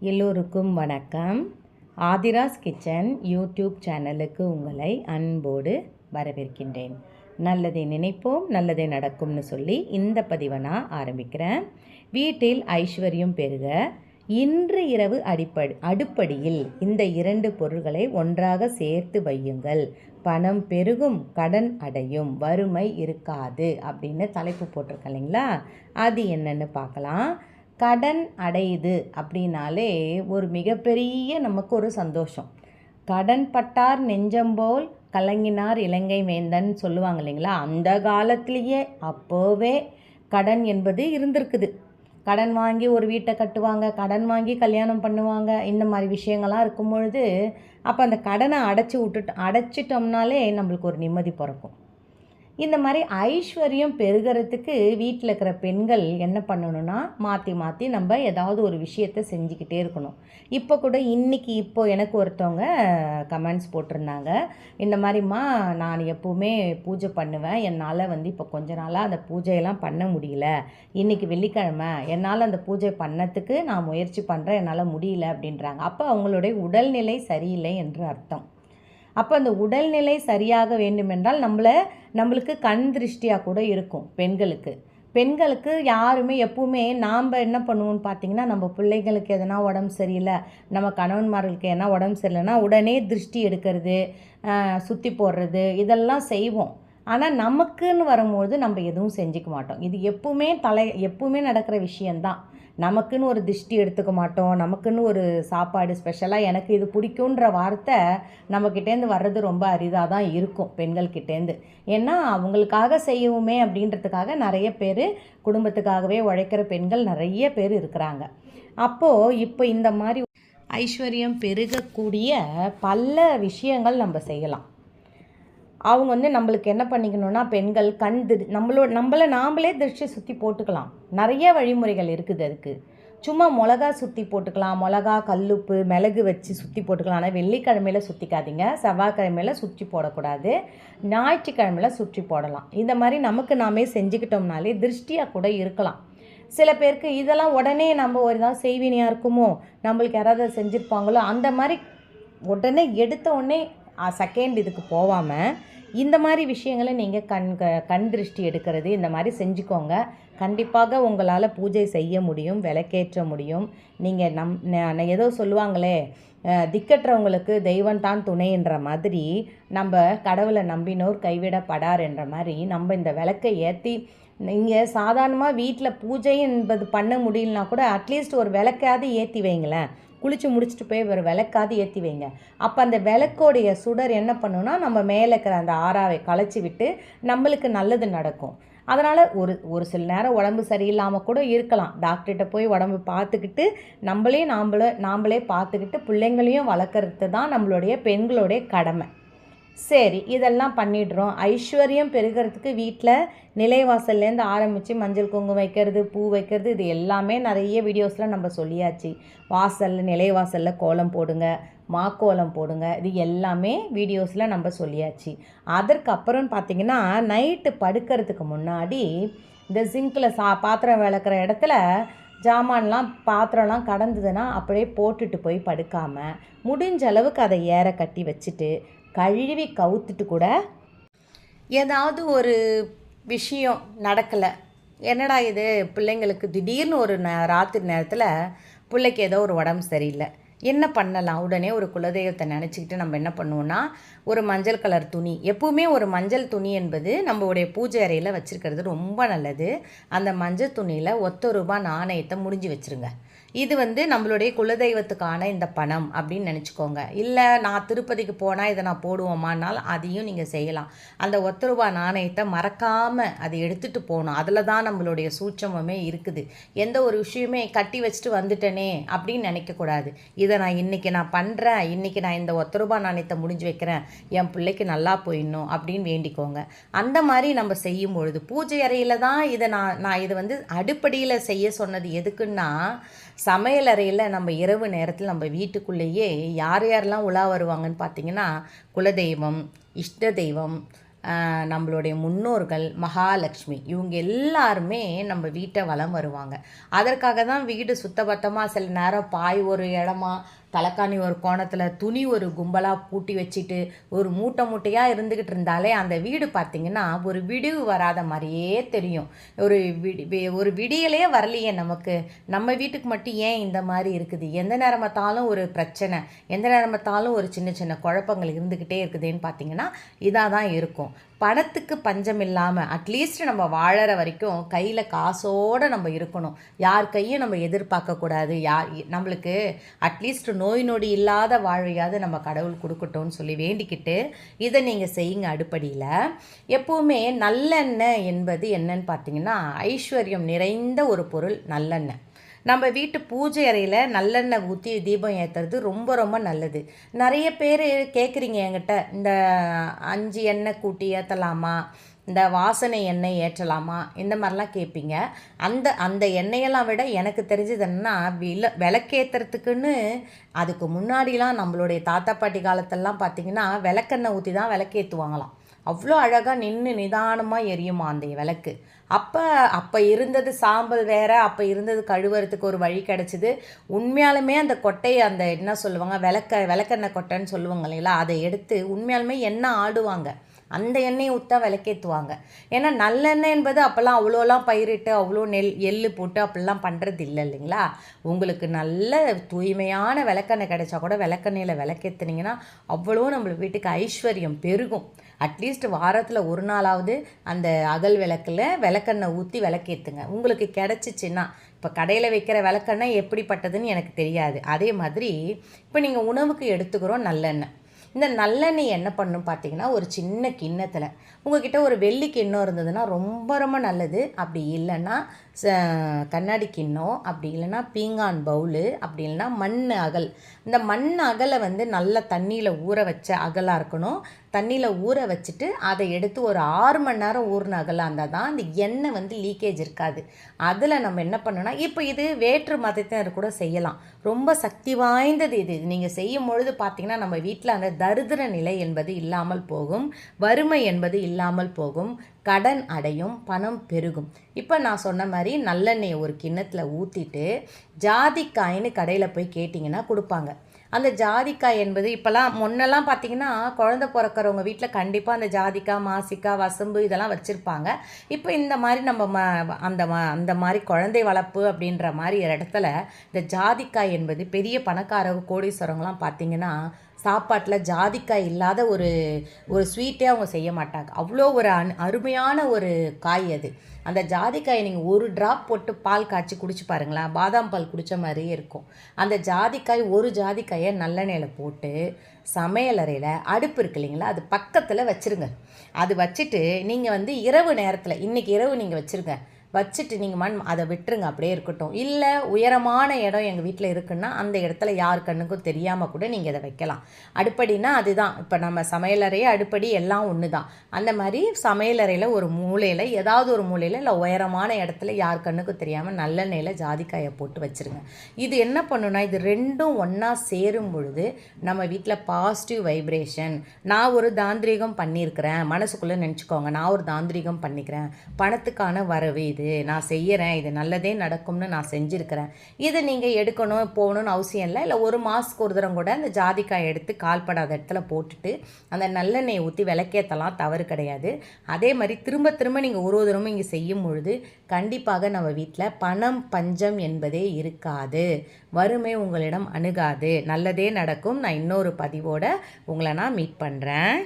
எல்லோருக்கும் வணக்கம். Aadhira's kitchen YouTube சேனலுக்கு உங்களை அன்போடு வரவேற்கின்றேன். நல்லதை நினைப்போம் நல்லதே நடக்கும்னு சொல்லி இந்த பதிவை நான் ஆரம்பிக்கிறேன். வீட்டில் ஐஸ்வர்யம் பெருக இன்று இரவு அடிப்படை அடுப்படியில் இந்த இரண்டு பொருள்களை ஒன்றாக சேர்த்து வையுங்கள். பணம் பெருகும் கடன் அடையும் வறுமை இருக்காது அப்படின்னு தலைப்பு போட்டிருக்கேன் இல்லைங்களா? அது என்னென்னு பார்க்கலாம். கடன் அடையுது அப்படின்னாலே ஒரு மிகப்பெரிய நமக்கு ஒரு சந்தோஷம். கடன் பட்டார் நெஞ்சம்போல் கலங்கினார் இலங்கை வேந்தன் சொல்லுவாங்க இல்லைங்களா? அந்த காலத்திலேயே அப்போவே கடன் என்பது இருந்திருக்குது. கடன் வாங்கி ஒரு வீட்டை கட்டுவாங்க கடன் வாங்கி கல்யாணம் பண்ணுவாங்க இந்த மாதிரி விஷயங்கள்லாம் இருக்கும் பொழுது அப்போ அந்த கடனை அடைச்சி விட்டுட்டு அடைச்சிட்டோம்னாலே நம்மளுக்கு ஒரு நிம்மதி பிறக்கும். இந்த மாதிரி ஐஸ்வர்யம் பெருகிறதுக்கு வீட்டில் இருக்கிற பெண்கள் என்ன பண்ணணும்னா மாற்றி மாற்றி நம்ம ஏதாவது ஒரு விஷயத்தை செஞ்சுக்கிட்டே இருக்கணும். இப்போ கூட இன்றைக்கி இப்போ எனக்கு ஒருத்தவங்க கமெண்ட்ஸ் போட்டிருந்தாங்க. இந்த மாதிரிம்மா நான் எப்போவுமே பூஜை பண்ணுவேன். என்னால் வந்து இப்போ கொஞ்ச நாளாக அந்த பூஜையெல்லாம் பண்ண முடியல. இன்றைக்கி வெள்ளிக்கிழமை. என்னால் அந்த பூஜை பண்ணத்துக்கு நான் முயற்சி பண்ணுறேன் என்னால் முடியல அப்படின்றாங்க. அப்போ அவங்களுடைய உடல்நிலை சரியில்லை என்று அர்த்தம். அப்போ அந்த உடல்நிலை சரியாக வேண்டுமென்றால் நம்மளை நம்மளுக்கு கண் திருஷ்டியாக கூட இருக்கும் பெண்களுக்கு. பெண்களுக்கு யாருமே எப்பவுமே நாம் என்ன பண்ணுவோம்னு பார்த்தீங்கன்னா நம்ம பிள்ளைங்களுக்கு எதனா உடம்பு சரியில்லை நம்ம கணவன்மார்களுக்கு எதனா உடம்பு சரியில்லைன்னா உடனே திருஷ்டி எடுக்கிறது சுற்றி போடுறது இதெல்லாம் செய்வோம். ஆனால் நமக்குன்னு வரும்போது நம்ம எதுவும் செஞ்சுக்க மாட்டோம். இது எப்பவுமே தலை எப்பவுமே நடக்கிற விஷயந்தான் நமக்குன்னு ஒரு திருஷ்டி எடுத்துக்க மாட்டோம். நமக்குன்னு ஒரு சாப்பாடு ஸ்பெஷலாக எனக்கு இது பிடிக்குன்ற வார்த்தை நம்மக்கிட்டேருந்து வர்றது ரொம்ப அரிதாக தான் இருக்கும் பெண்கள்கிட்டேருந்து ஏன்னா அவங்களுக்காக செய்யவுமே அப்படின்றதுக்காக நிறைய பேர் குடும்பத்துக்காகவே உழைக்கிற பெண்கள் நிறைய பேர் இருக்கிறாங்க. அப்போது இப்போ இந்த மாதிரி ஐஸ்வர்யம் பெருகக்கூடிய பல விஷயங்கள் நம்ம செய்யலாம். அவங்க வந்து நம்மளுக்கு என்ன பண்ணிக்கணும்னா பெண்கள் கண் திரு நம்மளோ நம்மளை நாம்ளே திருஷ்டி சுற்றி போட்டுக்கலாம். நிறைய வழிமுறைகள் இருக்குது அதுக்கு. சும்மா மிளகா சுற்றி போட்டுக்கலாம். மிளகா கல்லுப்பு மிளகு வச்சு சுற்றி போட்டுக்கலாம். ஆனால் வெள்ளிக்கிழமையில் சுற்றிக்காதீங்க செவ்வாய்க்கிழமையில் சுற்றி போடக்கூடாது. ஞாயிற்றுக்கிழமையில் சுற்றி போடலாம். இந்த மாதிரி நமக்கு நாமே செஞ்சுக்கிட்டோம்னாலே திருஷ்டியாக கூட இருக்கலாம். சில பேருக்கு இதெல்லாம் உடனே நம்ம ஒரு தான் செய்வினியாக இருக்குமோ? நம்மளுக்கு யாராவது செஞ்சுருப்பாங்களோ? அந்த மாதிரி உடனே எடுத்த உடனே செகண்ட் இதுக்கு போகாமல் இந்த மாதிரி விஷயங்களை நீங்கள் கண் கண் திருஷ்டி எடுக்கிறது இந்த மாதிரி செஞ்சுக்கோங்க. கண்டிப்பாக உங்களால் பூஜை செய்ய முடியும் விளக்கேற்ற முடியும். நீங்கள் நம் ஏதோ சொல்லுவாங்களே திக்கற்றவங்களுக்கு தெய்வம் தான் துணைன்ற மாதிரி நம்ம கடவுளை நம்பினோர் கைவிடப்படார் என்ற மாதிரி நம்ம இந்த விளக்கை ஏற்றி நீங்கள் சாதாரணமாக வீட்டில் பூஜை என்பது பண்ண முடியலனா கூட அட்லீஸ்ட் ஒரு விளக்காவது ஏற்றி வைங்களேன். குளித்து முடிச்சுட்டு போய் ஒரு விளக்காது ஏற்றி வைங்க. அப்போ அந்த விளக்கோடைய சுடர் என்ன பண்ணுன்னா நம்ம மேலே இருக்கிற அந்த ஆறாவை களைச்சி விட்டு நம்மளுக்கு நல்லது நடக்கும். அதனால் ஒரு ஒரு சில நேரம் உடம்பு சரியில்லாமல் கூட இருக்கலாம். டாக்டர்கிட்ட போய் உடம்பு பார்த்துக்கிட்டு நம்மளே நாம்பளே நாம்ளே பார்த்துக்கிட்டு பிள்ளைங்களையும் வளர்க்குறது தான் நம்மளுடைய பெண்களுடைய கடமை. சரி இதெல்லாம் பண்ணிடுறோம். ஐஸ்வர்யம் பெருகிறதுக்கு வீட்டில் நிலைவாசல்லேருந்து ஆரம்பித்து மஞ்சள் குங்குமம் வைக்கிறது பூ வைக்கிறது இது எல்லாமே நிறைய வீடியோஸில் நம்ம சொல்லியாச்சு. வாசலில் நிலைவாசலில் கோலம் போடுங்க மாக்கோலம் போடுங்க இது எல்லாமே வீடியோஸில் நம்ம சொல்லியாச்சு. அதற்கப்புறம் பார்த்திங்கன்னா நைட்டு படுக்கிறதுக்கு முன்னாடி இந்த சிங்கில் சா பாத்திரம் விளக்குற இடத்துல ஜாமான்லாம் பாத்திரம்லாம் கடந்ததுன்னா அப்படியே போட்டுட்டு போய் படுக்காமல் முடிஞ்ச அளவுக்கு அதை ஏற கட்டி வச்சுட்டு கழுவி கவுத்துட்டு கூட ஏதாவது ஒரு விஷயம் நடக்கலை. என்னடா இது? பிள்ளைங்களுக்கு திடீர்னு ஒரு ந ராத்திரி நேரத்தில் பிள்ளைக்கு ஏதோ ஒரு உடம்பு சரியில்லை. என்ன பண்ணலாம்? உடனே ஒரு குலதெய்வத்தை நினச்சிக்கிட்டு நம்ம என்ன பண்ணுவோன்னா ஒரு மஞ்சள் கலர் துணி. எப்பவுமே ஒரு மஞ்சள் துணி என்பது நம்மளுடைய பூஜை அறையில் வச்சுருக்கிறது ரொம்ப நல்லது. அந்த மஞ்சள் துணியில் ஒத்த ரூபாய் நாணயத்தை முடிஞ்சு வச்சுருங்க. இது வந்து நம்மளுடைய குலதெய்வத்துக்கான இந்த பணம் அப்படின்னு நினச்சிக்கோங்க. இல்லை நான் திருப்பதிக்கு போனால் இதை நான் போடுவோமானால் அதையும் நீங்கள் செய்யலாம். அந்த ஒத்த ரூபா நாணயத்தை மறக்காமல் அதை எடுத்துகிட்டு போகணும். அதில் தான் நம்மளுடைய சூட்சமே இருக்குது. எந்த ஒரு விஷயமே கட்டி வச்சுட்டு வந்துட்டேனே அப்படின்னு நினைக்கக்கூடாது இதை நான் இன்றைக்கி நான் பண்ணுறேன் இன்றைக்கி நான் இந்த ஒத்த ரூபா நாணயத்தை முடிஞ்சு வைக்கிறேன். என் பிள்ளைக்கு நல்லா போயிடணும் அப்படின்னு வேண்டிக்கோங்க. அந்த மாதிரி நம்ம செய்யும் பொழுது பூஜை அறையில் தான் இதை நான் நான் இதை வந்து அடிப்படையில் செய்ய சொன்னது எதுக்குன்னா சமையலறையில் நம்ம இரவு நேரத்தில் நம்ம வீட்டுக்குள்ளேயே யார் யாரெல்லாம் உலா வருவாங்கன்னு பார்த்தீங்கன்னா குலதெய்வம் இஷ்ட தெய்வம் நம்மளுடைய முன்னோர்கள் மகாலட்சுமி இவங்க எல்லாருமே நம்ம வீட்டை வலம் வருவாங்க. அதற்காக தான் வீடு சுத்தபத்தமாக சில நேரம் பாய் ஒரு இடமா தலைக்காணி ஒரு கோணத்தில் துணி ஒரு கும்பலாக பூட்டி வச்சுட்டு ஒரு மூட்டை மூட்டையாக இருந்துக்கிட்டு இருந்தாலே அந்த வீடு பார்த்திங்கன்னா ஒரு விடிவு வராத மாதிரியே தெரியும். ஒரு விடி வி- ஒரு விடியலே வரலையே நமக்கு. நம்ம வீட்டுக்கு மட்டும் ஏன் இந்த மாதிரி இருக்குது? எந்த நேரம் பார்த்தாலும் ஒரு பிரச்சனை. எந்த நேரம் பார்த்தாலும் ஒரு சின்ன சின்ன குழப்பங்கள் இருந்துக்கிட்டே இருக்குதுன்னு பார்த்தீங்கன்னா இதாக தான் இருக்கும். பணத்துக்கு பஞ்சம் இல்லாமல் அட்லீஸ்ட் நம்ம வாழற வரைக்கும் கையில் காசோடு நம்ம இருக்கணும். யார் கையும் நம்ம எதிர்பார்க்கக்கூடாது யார் நம்மளுக்கு அட்லீஸ்ட் நோய் நொடி இல்லாத வாழ்வையாவது நம்ம கடவுள் கொடுக்கட்டும்னு சொல்லி வேண்டிக்கிட்டு இதை நீங்கள் செய்யுங்க அடுப்படியில். எப்போவுமே நல்லெண்ணெய் என்பது என்னன்னு பார்த்தீங்கன்னா ஐஸ்வர்யம் நிறைந்த ஒரு பொருள் நல்லெண்ணெய். நம்ம வீட்டு பூஜை அறையில் நல்லெண்ணெய் ஊற்றி தீபம் ஏற்றுறது ரொம்ப ரொம்ப நல்லது. நிறைய பேர் கேட்குறீங்க என்கிட்ட இந்த அஞ்சு எண்ணெய் கூட்டி ஏற்றலாமா இந்த வாசனை எண்ணெய் ஏற்றலாமா? இந்த மாதிரிலாம் கேட்பீங்க அந்த அந்த எண்ணெயெல்லாம் விட எனக்கு தெரிஞ்சது என்னன்னா வில விளக்கேற்றுறதுக்குன்னு அதுக்கு முன்னாடிலாம் நம்மளுடைய தாத்தா பாட்டி காலத்திலலாம் பார்த்தீங்கன்னா விளக்கெண்ணெய் ஊற்றி தான் விளக்கேற்றுவாங்களாம் அவ்வளோ அழகாக நின்று நிதானமாக எரியுமா அந்த விளக்கு. அப்போ அப்போ இருந்தது சாம்பல் வேற அப்போ இருந்தது கழுவுறதுக்கு ஒரு வழி கிடச்சிது. உண்மையாலுமே அந்த கொட்டையை அந்த என்ன சொல்லுவாங்க விளக்க விளக்கெண்ணெய் கொட்டைன்னு சொல்லுவாங்க இல்லைங்களா? அதை எடுத்து உண்மையாலுமே எண்ணெய் ஆடுவாங்க. அந்த எண்ணெயை ஊற்றா விளக்கேற்றுவாங்க ஏன்னா நல்லெண்ணெய் என்பது அப்போல்லாம் அவ்வளோலாம் பயிரிட்டு அவ்வளோ நெல் எள்ளு போட்டு அப்படிலாம் பண்ணுறது இல்லை இல்லைங்களா? உங்களுக்கு நல்ல தூய்மையான விளக்கெண்ணெய் கிடைச்சா கூட விளக்கெண்ணெயில் விளக்கேற்றுனீங்கன்னா அவ்வளோ நம்ம வீட்டுக்கு ஐஸ்வர்யம் பெருகும். அட்லீஸ்ட் வாரத்தில் ஒரு நாளாவது அந்த அகல் விளக்கில் விளக்கெண்ணெய் ஊற்றி விளக்கேற்றுங்க உங்களுக்கு கிடச்சிச்சின்னா இப்போ கடையில் வைக்கிற விளக்கெண்ணெய் எப்படிப்பட்டதுன்னு எனக்கு தெரியாது. அதே மாதிரி இப்போ நீங்கள் உணவுக்கு எடுத்துக்கிறோம் நல்லெண்ணெய். இந்த நல்லெண்ணெய் என்ன பண்ணும் பார்த்தீங்கன்னா ஒரு சின்ன கிண்ணத்தில். உங்ககிட்ட ஒரு வெள்ளி கிண்ணம் இருந்ததுன்னா ரொம்ப ரொம்ப நல்லது. அப்படி இல்லைன்னா ச- கண்ணாடி கிண்ணம் அப்படி இல்லைன்னா பீங்கான் பவுலு அப்படி இல்லைன்னா மண் அகல். இந்த மண் அகலை வந்து நல்ல தண்ணியில் ஊற வச்ச அகலாக இருக்கணும். தண்ணியில் ஊற வச்சுட்டு அதை எடுத்து ஒரு ஆறு மணி நேரம் ஊறின அகலாக இருந்தால் தான் அந்த எண்ணெய் வந்து லீக்கேஜ் இருக்காது. அதில் நம்ம என்ன பண்ணோம்னா இப்போ இது வேற்று மதத்தினர் கூட செய்யலாம். ரொம்ப சக்தி வாய்ந்தது இது. நீங்கள் செய்யும் பொழுது பார்த்தீங்கன்னா நம்ம வீட்டில் அந்த தரிதிர நிலை என்பது இல்லாமல் போகும். வறுமை என்பது இல்லாமல் போகும். கடன் அடையும் பணம் பெருகும். இப்போ நான் சொன்ன மாதிரி நல்லெண்ணெயை ஒரு கிண்ணத்தில் ஊற்றிட்டு ஜாதிக்காயின்னு கடையில் போய் கேட்டிங்கன்னா கொடுப்பாங்க. அந்த ஜாதிக்காய் என்பது இப்போல்லாம் முன்னெல்லாம் பார்த்தீங்கன்னா குழந்த பிறக்கிறவங்க வீட்டில் கண்டிப்பாக அந்த ஜாதிக்காய் மாசிக்காய் வசம்பு இதெல்லாம் வச்சுருப்பாங்க. இப்போ இந்த மாதிரி நம்ம ம அந்த அந்த மாதிரி குழந்தை வளர்ப்பு அப்படின்ற மாதிரி இடத்துல இந்த ஜாதிக்காய் என்பது பெரிய பணக்காரங்க கோடீஸ்வரங்களாம் பார்த்தீங்கன்னா சாப்பாட்டில் ஜாதிக்காய் இல்லாத ஒரு ஒரு ஸ்வீட்டே அவங்க செய்ய மாட்டாங்க. அவ்வளோ ஒரு அன் அருமையான ஒரு காய் அது. அந்த ஜாதிக்காயை நீங்கள் ஒரு ட்ராப் போட்டு பால் காய்ச்சி குடிச்சு பாருங்களேன். பாதாம் பால் குடித்த மாதிரியே இருக்கும். அந்த ஜாதிக்காய் ஒரு ஜாதிக்காயை நல்லெண்ணெயில் போட்டு சமையலறையில் அடுப்பு இருக்கு இல்லைங்களா? அது பக்கத்தில் வச்சுருங்க. அது வச்சுட்டு நீங்கள் வந்து இரவு நேரத்தில் இன்றைக்கி இரவு நீங்கள் வச்சுருங்க. வச்சுட்டு நீங்கள் மண் அதை விட்டுருங்க அப்படியே இருக்கட்டும். இல்லை உயரமான இடம் எங்கள் வீட்டில் இருக்குன்னா அந்த இடத்துல யார் கண்ணுக்கும் தெரியாமல் கூட நீங்கள் இதை வைக்கலாம். அடுப்படினா அதுதான். இப்போ நம்ம சமையலறை அடுப்படி எல்லாம் ஒன்று தான் அந்த மாதிரி சமையலறையில் ஒரு மூலையில் ஏதாவது ஒரு மூலையில் இல்லை உயரமான இடத்துல யார் கண்ணுக்கும் தெரியாமல் நல்லெண்ணெயில் ஜாதிக்காயை போட்டு வச்சுருங்க. இது என்ன பண்ணுன்னா இது ரெண்டும் ஒன்றா சேரும் பொழுது நம்ம வீட்டில் பாசிட்டிவ் வைப்ரேஷன் நான் ஒரு தாந்திரிகம் பண்ணியிருக்கிறேன். மனசுக்குள்ளே நினச்சிக்கோங்க. நான் ஒரு தாந்திரிகம் பண்ணிக்கிறேன். பணத்துக்கான வரவு இது நான் செய்கிறேன் இது நல்லதே நடக்கும்னு நான் செஞ்சுருக்கிறேன். இதை நீங்கள் எடுக்கணும் போகணும்னு அவசியம் இல்லை. இல்லை ஒரு மாதத்துக்கு ஒரு தரம் கூட அந்த ஜாதிக்காய் எடுத்து கால்படாத இடத்துல போட்டுட்டு அந்த நல்லெண்ணெயை ஊற்றி விளக்கேற்றலாம் தவறு கிடையாது. அதே மாதிரி திரும்ப திரும்ப நீங்கள் ஒரு ஒரு தரமும் இங்கே செய்யும் பொழுது கண்டிப்பாக நம்ம வீட்டில் பணம் பஞ்சம் என்பதே இருக்காது. வறுமை உங்களிடம் அணுகாது. நல்லதே நடக்கும். நான் இன்னொரு பதிவோடு உங்களை நான் மீட் பண்ணுறேன்